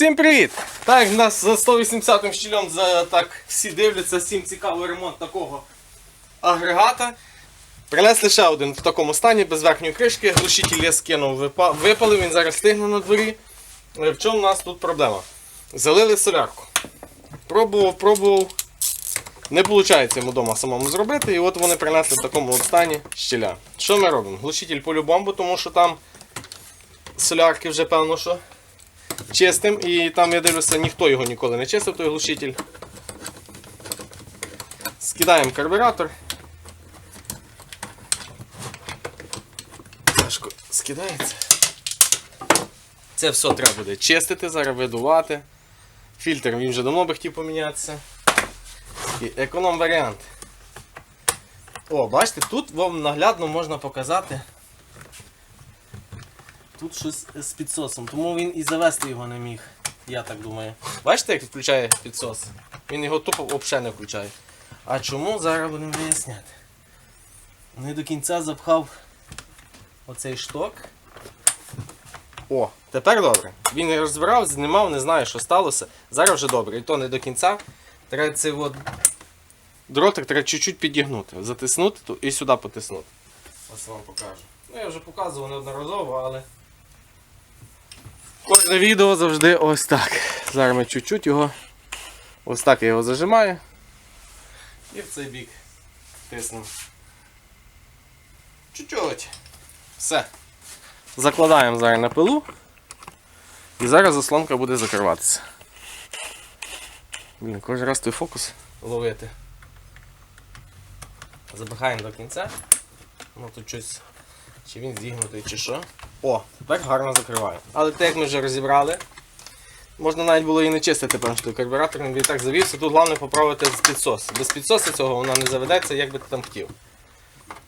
Всім привіт! Так, нас за 180 щільом за так всі дивляться, всім цікавий ремонт такого агрегата. Принесли ще один в такому стані, без верхньої кришки. Глушитель я скинув, випалив, він зараз стигне на дворі. Е, В чому у нас тут проблема? Залили солярку. Пробував, пробував. Не виходить йому вдома самому зробити, і от вони принесли в такому стані щіля. Що ми робимо? Глушитель по-любому, тому що там солярки вже певно, що чистим, і там я дивлюся, ніхто його ніколи не чистив, той глушитель. Скидаємо карбюратор. Тяжко скидається. Це все треба буде чистити, зараз видувати. Фільтр він вже давно би хотів помінятися. І економ варіант. О, бачите, тут вам наглядно можна показати. Тут щось з підсосом, тому він і завести його не міг. Я так думаю. Бачите, як включає підсос? Він його тупо взагалі не включає. А чому зараз будемо виясняти? Не до кінця запхав оцей шток. О, тепер добре. Він розбирав, знімав, не знаю, що сталося. Зараз вже добре. І то не до кінця. Треба цей от дротик треба чуть-чуть підігнути. Затиснути і сюди потиснути. Ось вам покажу. Ну я вже показував неодноразово, але. Кожне відео завжди ось так. Зараз ми чуть-чуть його. Ось так я його зажимаю. І в цей бік тиснемо. Чуть-чуть. Все. Закладаємо зараз на пилу. І зараз заслонка буде закриватися. Блін, кожен раз той фокус ловити. Запихаємо до кінця. Ну тут щось. Чи він зігнутий, чи що. О, тепер гарно закриваю. Але те, як ми вже розібрали, можна навіть було і не чистити, певно, що карбюратор, він так завівся. Тут головне поправити з підсос. Без підсосу цього вона не заведеться, як би ти там хотів.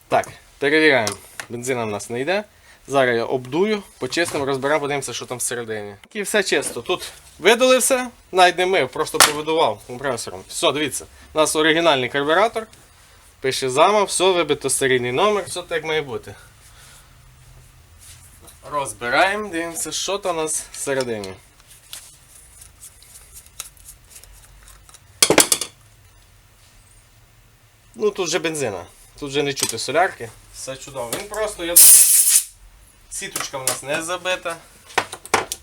Так, перевіряємо. Бензина в нас не йде. Зараз я обдую, почистимо, розберемо, подивимося, що там всередині. І все чисто. Тут видали все, навіть не мив, просто повидував компресором. Все, дивіться, у нас оригінальний карбюратор. Пише зама, все, вибито серійний номер, все так має бути. Розбираємо, дивимося, що там у нас всередині. Ну тут вже бензина. Тут вже не чути солярки. Все чудово. Він просто, я думаю, сіточка в нас не забита.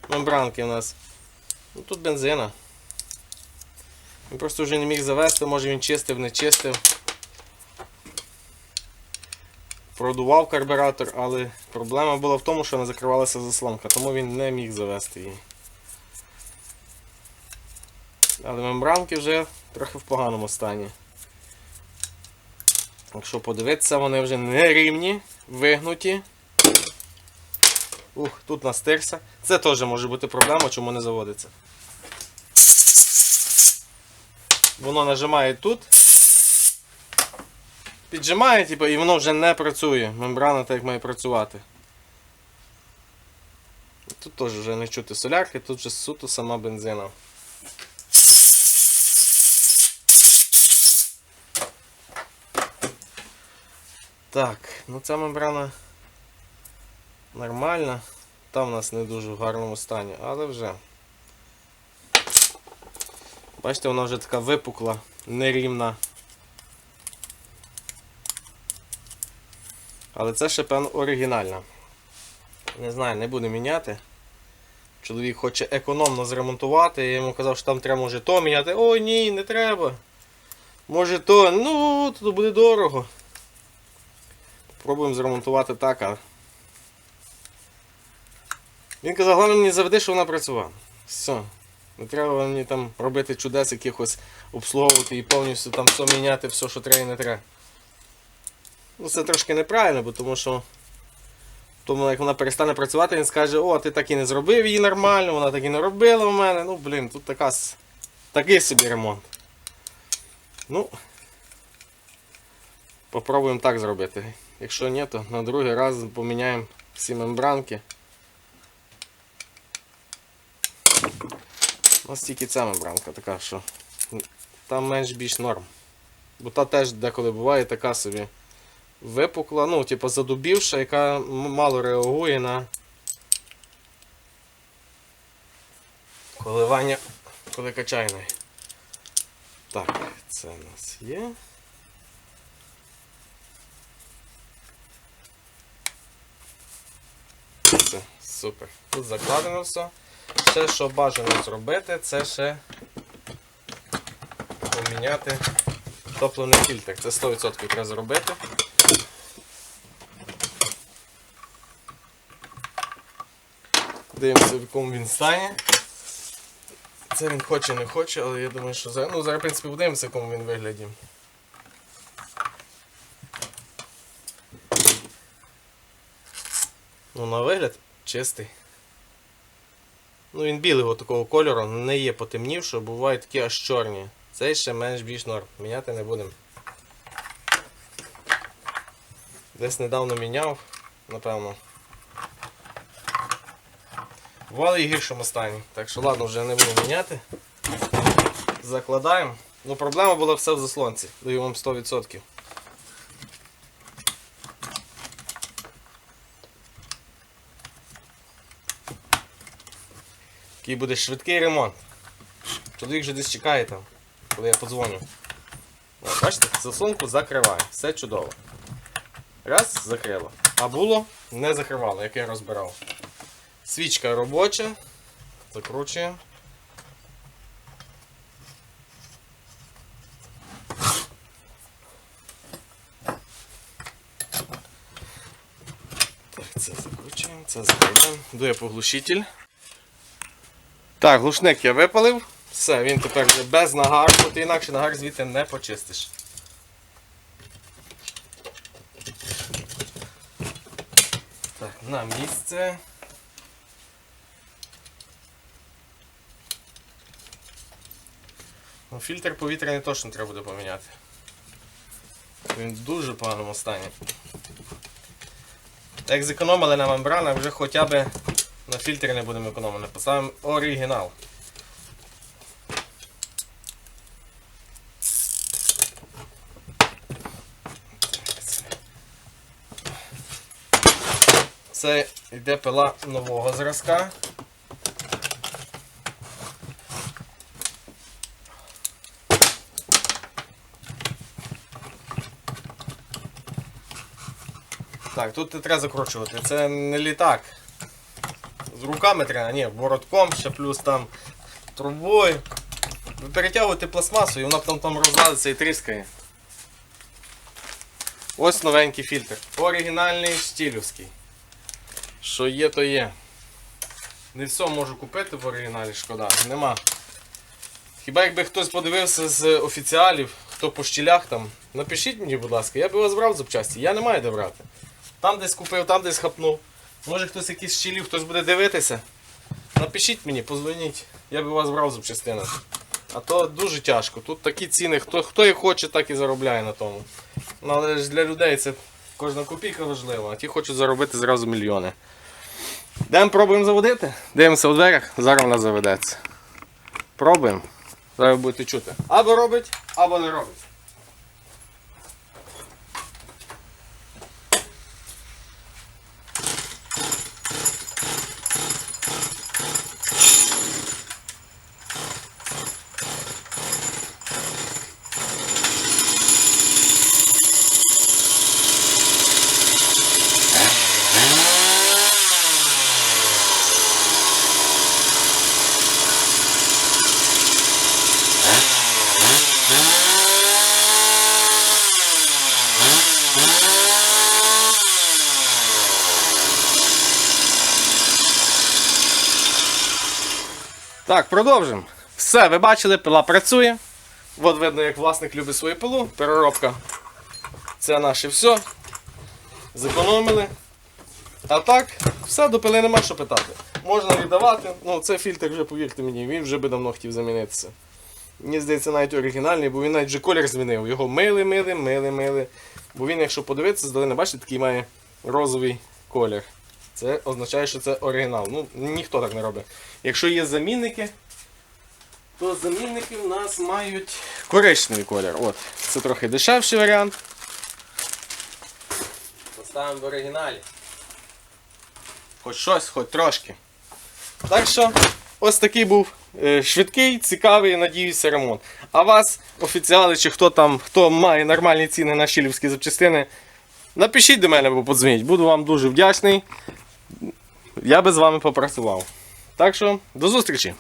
Мембранки у нас. Ну тут бензина. Він просто вже не міг завести, може він чистив, не чистив. Продував карбюратор, але проблема була в тому, що не закривалася заслонка, тому він не міг завести її. Але мембранки вже трохи в поганому стані. Якщо подивитися, вони вже не рівні, вигнуті. Ух, тут настирся. Це теж може бути проблема, чому не заводиться. Воно нажимає тут. Піджимає, типу, і воно вже не працює. Мембрана так має працювати. Тут теж вже не чути солярки, тут вже суто сама бензина. Так, ну ця мембрана нормальна. Там у нас не дуже в гарному стані, але вже. Бачите, вона вже така випукла, нерівна. Але це ще певно оригінальна. Не знаю, не буду міняти. Чоловік хоче економно зремонтувати. Я йому казав, що там треба може то міняти. Ой ні, не треба. Може то, ну, то буде дорого. Пробуємо зремонтувати так, а. Він казав, головне мені заведи, що вона працювала. Все. Не треба мені там робити чудес якихось обслуговувати і повністю там все міняти, все, що треба і не треба. Ну це трошки неправильно, бо тому що тому як вона перестане працювати, він скаже, о, ти так і не зробив її нормально, вона так і не робила в мене. Ну, блін, тут така, такий собі ремонт. Ну, попробуємо так зробити. Якщо ні, то на другий раз поміняємо всі мембранки. Нас тільки ця мембранка така, що там менш більш норм. Бо та теж деколи буває така собі випукла, ну, типу, задубівша, яка мало реагує на. коливання, коли качайної. Так, це у нас є. Все, супер. Тут закладено все. Ще що бажано зробити, це ще поміняти топливний фільтр. Це 100% треба зробити. Дивимося, в якому він стані. Це він хоче, не хоче, але я думаю, що зараз. Ну, зараз, в принципі, подивимося, в якому він вигляді. Ну, на вигляд чистий. Ну, він білого такого кольору, не є потемнівший, бувають такі аж чорні. Цей ще менш більш норм. Міняти не будемо. Десь недавно міняв, напевно. Бували і в гіршому стані. Так що ладно, вже не буду міняти. Закладаємо. Ну проблема була все в заслонці. Даю вам 100%. Такий буде швидкий ремонт. Чоловік вже десь чекає там, коли я подзвоню. От, бачите, заслонку закриваю. Все чудово. Раз, закрила. А було, не закривало, як я розбирав. Свічка робоча. Закручуємо. Так, це закручуємо, це закриваємо. Дує поглушитель. Так, глушник я випалив. Все, він тепер вже без нагару, бо ти інакше нагар звідти не почистиш. Так, на місце. Ну, фільтр повітряний точно треба буде поміняти. Він в дуже поганому стані. Як зекономили на мембранах, вже хоча б на фільтр не будемо економити. Поставимо оригінал. Це йде пила нового зразка. Так, тут не треба закручувати. Це не літак. З руками треба, ні, воротком ще плюс там трубою. Ви пластмасу і вона там там розладиться і тріскає. Ось новенький фільтр. Оригінальний стілівський. Що є, то є. Не все можу купити в оригіналі, шкода. Нема. Хіба якби хтось подивився з офіціалів, хто по щілях там, напишіть мені, будь ласка, я би вас брав запчасті, я не маю де брати. Там десь купив, там десь хапнув. Може хтось якийсь щілів, хтось буде дивитися. Напишіть мені, позвоніть, я би вас брав запчастини. А то дуже тяжко. Тут такі ціни, хто, хто і хоче, так і заробляє на тому. Ну, але ж для людей це кожна копійка важлива, а ті хочуть заробити зразу мільйони. Йдемо пробуємо заводити. Дивимося у дверях, зараз вона заведеться. Пробуємо. Зараз будете чути. Або робить, або не робить. Так, продовжимо. Все, ви бачили, пила працює. От видно, як власник любить свою пилу. Переробка. Це наше все. Зекономили. А так, все, до пили нема що питати. Можна віддавати. Ну, це фільтр вже, повірте мені, він вже би давно хотів замінитися. Мені здається, навіть оригінальний, бо він навіть вже колір змінив. Його мили, мили, мили, мили. Бо він, якщо подивитися, здалини, бачите, такий має розовий колір. Це означає, що це оригінал. Ну, ніхто так не робить. Якщо є замінники, то замінники в нас мають коричневий колір. От, це трохи дешевший варіант. Поставимо в оригіналі. Хоч щось, хоч трошки. Так що, ось такий був е, швидкий, цікавий, надіюся, ремонт. А вас, офіціали, чи хто там, хто має нормальні ціни на щілівські запчастини, напишіть до мене або подзвоніть. Буду вам дуже вдячний. Я би з вами попрацював. Так що, до зустрічі!